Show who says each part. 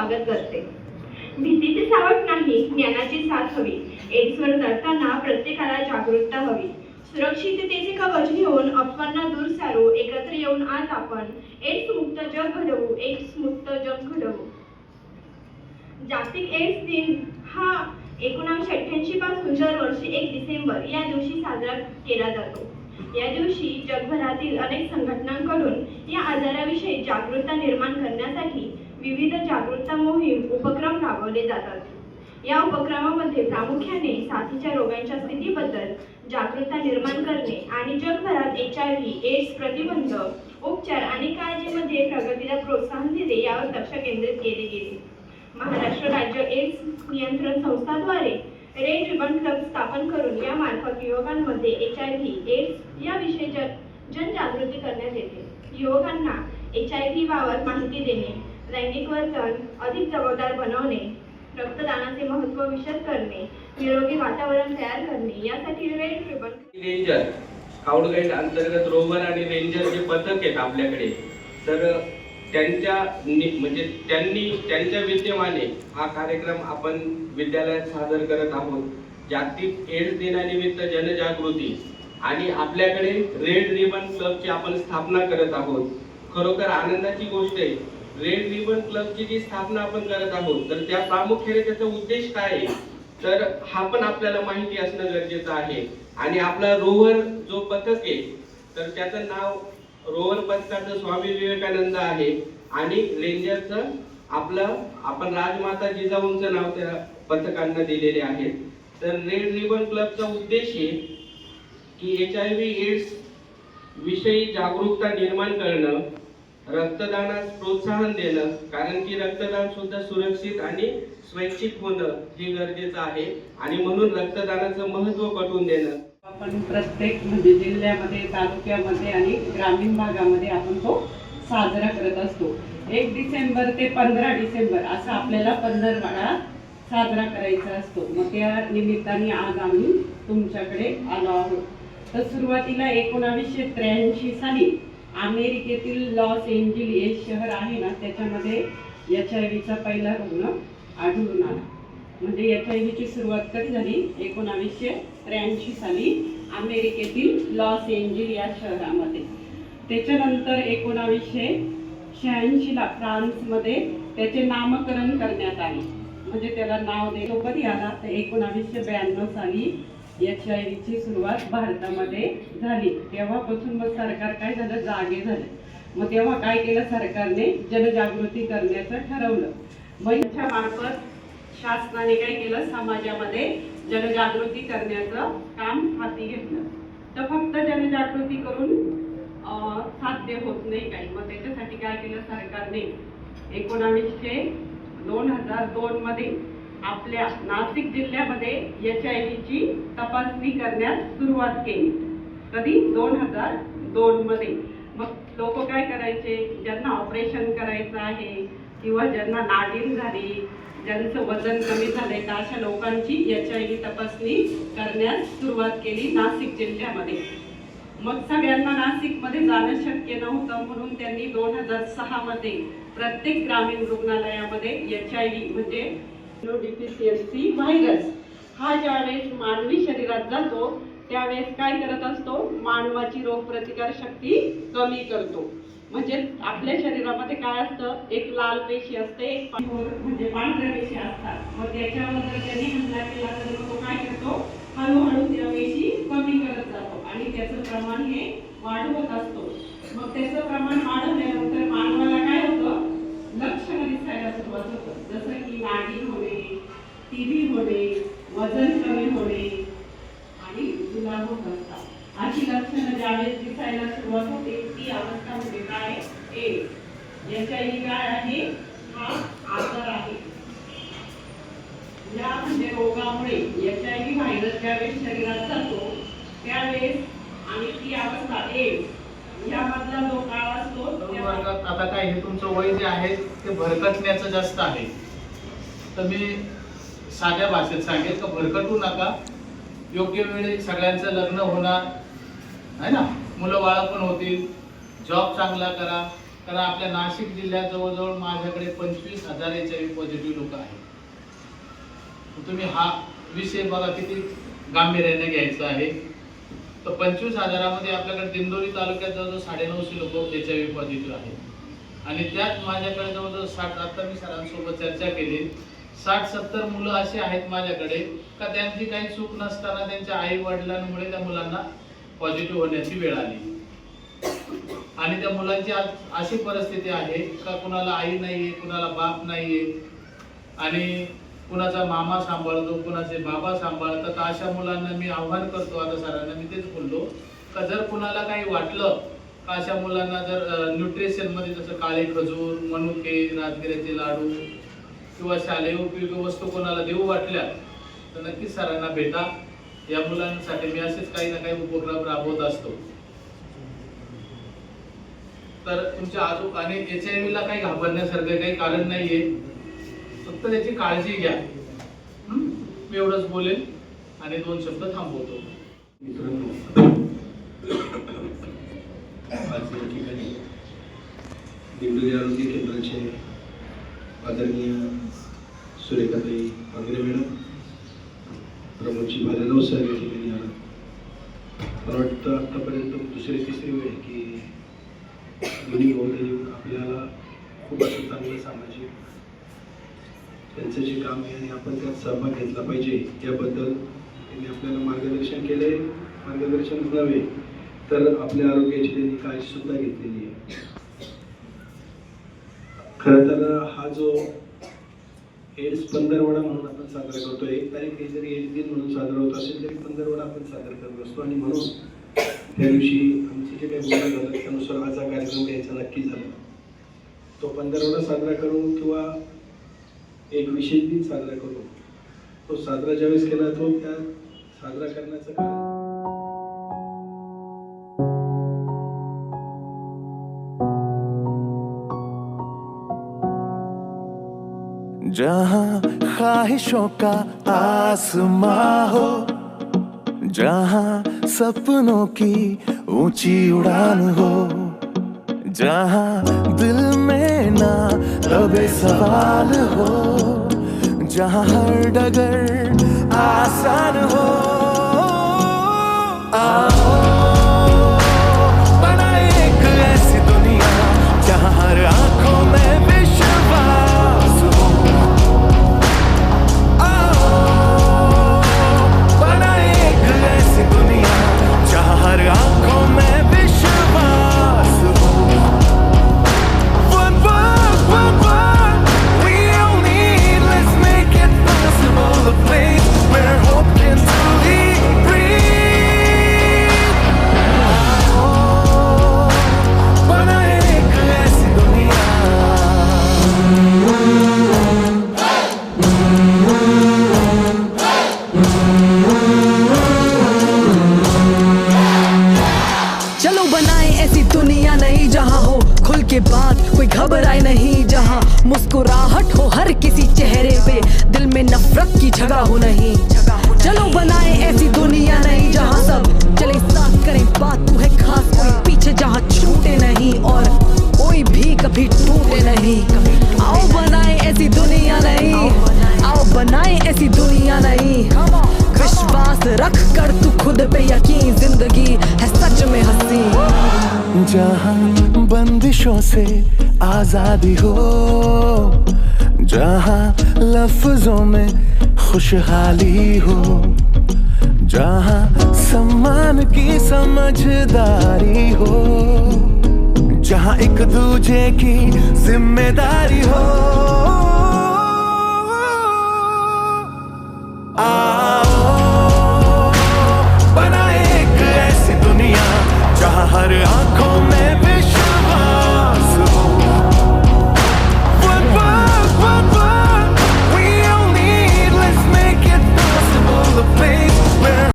Speaker 1: स्वागत करते. भीतीची सावट नाही ज्ञानाची साथ हवी. एड्सवर लढताना प्रत्येकाला जागरूकता हवी. सुरक्षिततेचे कवच घेऊन अफवांना दूर सारू एकत्र येऊन आज आपण. एड्स मुक्त जग घडवू एड्स मुक्त जग घडवू. जागतिक एड्स दिन हा एकोणीसशे अठ्ठ्याऐंशी पासून दरवर्षी एक डिसेंबर या दिवशी साजरा केला जातो. या दिवशी जगभरातील अनेक संघटनांकडून या आजाराविषयी जागरूकता निर्माण करण्यासाठी विविध जागरूकता मोहीम उपक्रम राबवले जातात. या उपक्रमामध्ये प्रामुख्याने साथीच्या रोगांच्या स्थितीबद्दल जागरूकता निर्माण करणे आणि जगभरात एच आय व्ही एड्स प्रतिबंध उपचार आणि काळजीमध्ये प्रगतीला प्रोत्साहन दिले यावर लक्ष केंद्रित केले गेले. महाराष्ट्र राज्य एड्स नियंत्रण संस्थाद्वारे रेड रिबन क्लब स्थापन करून या मार्फत युवकांमध्ये एच आय व्ही एड्स याविषयी जनजागृती करण्यात येते. युवकांना एच आय व्ही बाबत माहिती देणे लैंगिक वर्तन अधिक जबाबदार बनवणे रक्तदानाचे महत्त्व विशद करणे निरोगी वातावरण तयार करणे यासाठी red ribbon
Speaker 2: ranger scout guide अंतर्गत रोवर आणि रेंजर जे पथक आहेत आपल्याकडे. तर त्यांच्या म्हणजे त्यांनी त्यांच्या विद्यमाने हा कार्यक्रम आपण विद्यालयात सादर करत आहोत. जागतिक एड्स दिनानिमित्त जनजागृती आणि आपल्याकडे रेड रिबन क्लबची आपण स्थापना करत आहोत. खरोखर आनंदाची गोष्ट आहे. रेड रिबन क्लबची जी स्थापना आपण करत आहोत तर त्या प्रामुख्याने त्याचा उद्देश काय आहे? तर हा पण आपल्याला माहिती असणं गरजेचं आहे. आणि आपला रोवर जो पथक आहे तर त्याचं नाव रोवर पथकाचं स्वामी विवेकानंद आहे. आणि रेंजरचं आपलं आपण राजमाता जिजाऊंचं नाव त्या पथकांना दिलेले आहे. तर रेड रिबन क्लबचा उद्देश आहे की एच आय व्ही एड्स विषयी जागरूकता निर्माण करणं रक्तदानास प्रोत्साहन देणं कारण की रक्तदान सुद्धा सुरक्षित आणि स्वैच्छिक होणं हे गरजेचं आहे. आणि म्हणून रक्तदानाचं महत्त्व पटवून देणं.
Speaker 3: आपण प्रत्येक म्हणजे जिल्ह्यामध्ये तालुक्यामध्ये आणि ग्रामीण भागामध्ये आपण तो साजरा करत असतो. एक डिसेंबर ते पंधरा डिसेंबर असं आपल्याला पंधरवाडा साजरा करायचा असतो. मग त्या निमित्ताने आज आम्ही तुमच्याकडे आलो आहोत. तर सुरुवातीला एकोणावीसशे त्र्याऐंशी साली अमेरिकेतील लॉस एंजिलिस शहर आहे ना त्याच्यामध्ये एच आय व्हीचा पहिला रुग्ण आढळून आला. म्हणजे एच आय व्हीची सुरुवात कधी झाली? एकोणावीसशे त्र्याऐंशी साली अमेरिकेतील लॉस एंजिल या शहरामध्ये. त्याच्यानंतर एकोणावीसशे शहाऐंशीला फ्रान्समध्ये त्याचे नामकरण करण्यात आले. म्हणजे त्याला नाव दे तो कधी आला? तर एकोणावीसशे ब्याण्णव साली एच आय सुरुवात भारतामध्ये झाली. तेव्हापासून मग सरकार काय झालं? जागे झालं. मग तेव्हा काय केलं सरकारने? जनजागृती करण्याचं ठरवलं. मग मार्फत शासनाने काय केलं? समाजामध्ये जनजागृती करण्याचं काम हाती घेतलं. तर फक्त जनजागृती करून साध्य होत नाही काही. मग त्याच्यासाठी काय केलं सरकारने? एकोणावीसशे दोन हजार दोन मध्ये आपल्या नाशिक जिल्ह्यामध्ये एच आय व्हीची तपासणी करण्यास सुरुवात केली. कधी? दोन हजार दोन मध्ये. मग लोक काय करायचे? ज्यांना ऑपरेशन करायचं आहे किंवा ज्यांना नाडील झाली ज्यांचं वजन कमी झालंय तर अशा लोकांची एच आय व्ही तपासणी करण्यास सुरुवात केली नाशिक जिल्ह्यामध्ये. मग सगळ्यांना नाशिकमध्ये जाणं शक्य नव्हतं म्हणून त्यांनी दोन हजार सहा मध्ये प्रत्येक ग्रामीण रुग्णालयामध्ये एच आय व्ही म्हणजे डिफिशियन्सी व्हायरस हा ज्यावेळेस मानवी शरीरात जातो त्यावेळेस काय करत असतो? मानवाची रोगप्रतिकार शक्ती कमी करतो. म्हणजे आपल्या शरीरामध्ये काय असतं? एक लाल पेशी असते एक म्हणजे पांढऱ्या पेशी असतात. मग त्याच्यावर जर त्यांनी हल्ला केला तर तो काय करतो? हळूहळू त्या पेशी कमी करत जातो. आणि त्याचं प्रमाण हे वाढवत असतो. मग त्याचं प्रमाण वाढवल्यानंतर मानवाला काय होतं लक्षणं दिसायला सुरुवात होतं जसं की नाडी होणे टीबी होणे वजन कमी होणे आणि जुलाब होत असतात अशी लक्षणं ज्यावेळेस दिसायला सुरुवात होते ती अवस्था म्हणजे काय एड्स व्ही काय आहे? हा आजार आहे. या म्हणजे रोगामुळे व्ही व्हायरस ज्यावेळेस शरीरात जातो त्यावेळेस आणि ती अवस्था एड्स यामधला जो काळ असतो
Speaker 4: आता काय हे तुमचं वय जे आहे ते भरकटण्याचं जास्त आहे. तर मी साध्या भाषेत सांगेल का? भरकटू नका. योग्य वेळी सगळ्यांचं लग्न होणार. आहे ना? मुलं बाळ पण होतील. जॉब चांगला करा. कारण आपल्या नाशिक जिल्ह्यात जवळजवळ माझ्याकडे पंचवीस हजार एच आय व्ही पॉझिटिव्ह लोक आहेत. तुम्ही हा विषय बघा किती गांभीर्याने घ्यायचा आहे. तर पंचवीस हजारामध्ये आपल्याकडे दिंडोरी तालुक्यात जवळजवळ साडेनऊशे लोक एच आय व्ही पॉझिटिव्ह आहेत. आणि त्यात माझ्याकडे जवळजवळ साठ आता मी सरांसोबत चर्चा केली. साठ सत्तर मुलं अशी आहेत माझ्याकडे का त्यांची काही चूक नसताना त्यांच्या आई वडिलांमुळे त्या मुलांना पॉझिटिव्ह होण्याची वेळ आली. आणि त्या मुलांची आज अशी परिस्थिती आहे का कुणाला आई नाहीये कुणाला बाप नाहीये आणि कुणाचा मामा सांभाळतो कुणाचे बाबा सांभाळतात तर अशा मुलांना मी आव्हान करतो आता सरांना मी तेच बोललो का जर कुणाला काही वाटलं का अशा मुलांना जर न्यूट्रिशनमध्ये जसं काळे खजूर मनुके राजगिऱ्याचे लाडू किंवा शालेय उपयोगी वस्तू कोणाला देऊ वाटल्या तर नक्कीच सरांना भेटा. या मुलांसाठी मी असेच काही ना काही उपक्रम राबवत असतो. तर तुमच्या आजू आणि एच आय व्हीला काही घाबरण्यासारखं काही कारण नाहीये. फक्त त्याची काळजी घ्या. मी एवढंच बोलेन आणि दोन शब्द थांबवतो.
Speaker 5: मित्रांनो आज या ठिकाणी दिंडोरी आरोग्य केंद्राचे आदरणीय सुरेखाताई आंग्रे मॅडम प्रमोदजी भालेराव सर या ठिकाणी आला. मला वाटतं आत्तापर्यंत दुसरी तिसरी वेळ की दोन्ही महोदय येऊन आपल्याला खूप असं चांगलं सामाजिक त्यांचं जे काम आहे आणि आपण त्यात सहभाग घेतला पाहिजे. याबद्दल त्यांनी आपल्याला मार्गदर्शन केले मार्गदर्शन नव्हे तर आपल्या आरोग्याची त्यांनी काळजीसुद्धा घेतलेली आहे. खरं तर हा जो एड्स पंधरवडा म्हणून आपण साजरा करतो एक तारीख हे जरी एड्स दिन म्हणून साजरा होत असेल तरी पंधरवडा आपण साजरा करत असतो आणि म्हणून त्या दिवशी आमचे जे काही बोलणं झालं त्यानुसार हा जा कार्यक्रम घ्यायचा नक्की झाला. तो पंधरवडा साजरा करून किंवा एक विशेष दिन साजरा करू तो साजरा ज्यावेळेस केला तो त्या साजरा करण्याचं कारण
Speaker 6: जहाँ ख्वाहिशों का आसमां हो जहाँ सपनों की ऊंची उड़ान हो जहाँ दिल में ना दबे सवाल हो जहाँ हर डगर आसान हो। आओ।
Speaker 7: के बात कोई घबराए नहीं जहाँ मुस्कुराहट हो हर किसी चेहरे पे। दिल में नफरत की जगह हो नहीं। चलो बनाए ऐसी दुनिया नहीं जहाँ सब चले साथ करें बात। तू है खास कोई पीछे जहाँ छूटे नहीं और कोई भी कभी टूटे नहीं। आओ बनाए ऐसी दुनिया नहीं आओ बनाए ऐसी दुनिया नहीं विश्वास रख कर तू खुद पे यकीन, ज़िंदगी है सच में हँसी
Speaker 6: जहाँ बंदिशों से आज़ादी हो, जहाँ लफ्जों में खुशहाली हो, जहाँ सम्मान की समझदारी हो, जहाँ एक दूजे की ज़िम्मेदारी हो।